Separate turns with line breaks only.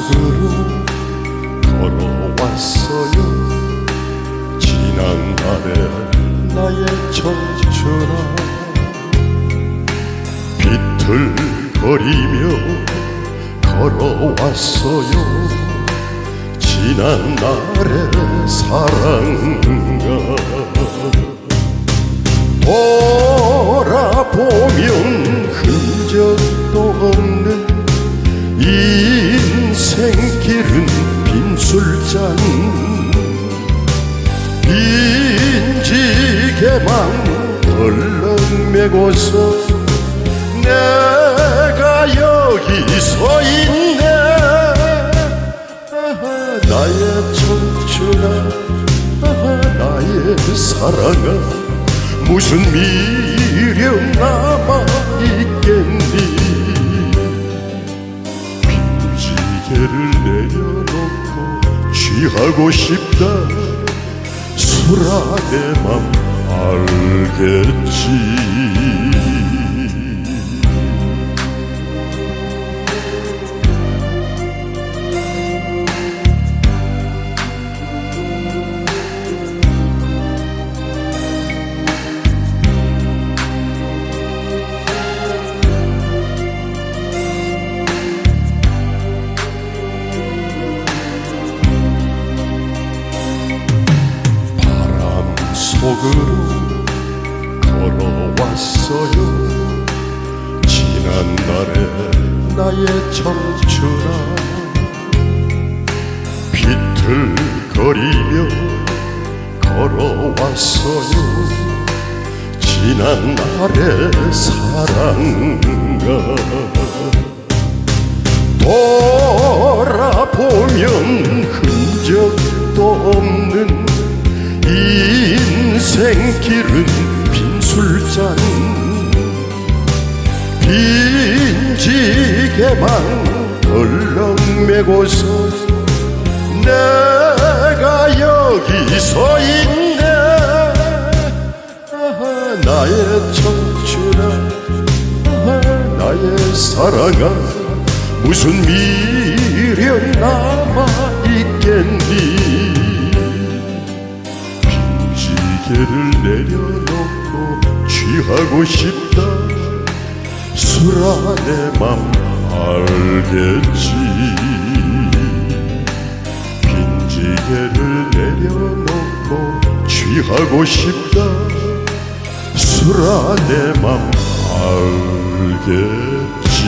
속으로 걸어왔어요. 지난날의 나의 청춘아 비틀거리며 걸어왔어요. 지난날의 사랑과 돌아보면 길은 빈술잔 빈지게만 덜렁매고서 내가 여기 서 있네. 나의 청춘아 나의 사랑아 무슨 미련 남아 취하고 싶다. 수라 내 맘 알겠지 속으로 걸어왔어요. 지난날의 나의 청춘아 비틀거리며 걸어왔어요. 지난날의 사랑과 돌아보면 흔적도 없는 인생길은 빈술잔 빈지게만 덜렁매고서 내가 여기 서 있네. 아하, 나의 청춘아 아하, 나의 사랑아 무슨 미련 남 하고 싶다. 수라 내맘 알겠지. 빈지게를 내려놓고 취하고 싶다. 수라 내맘 알겠지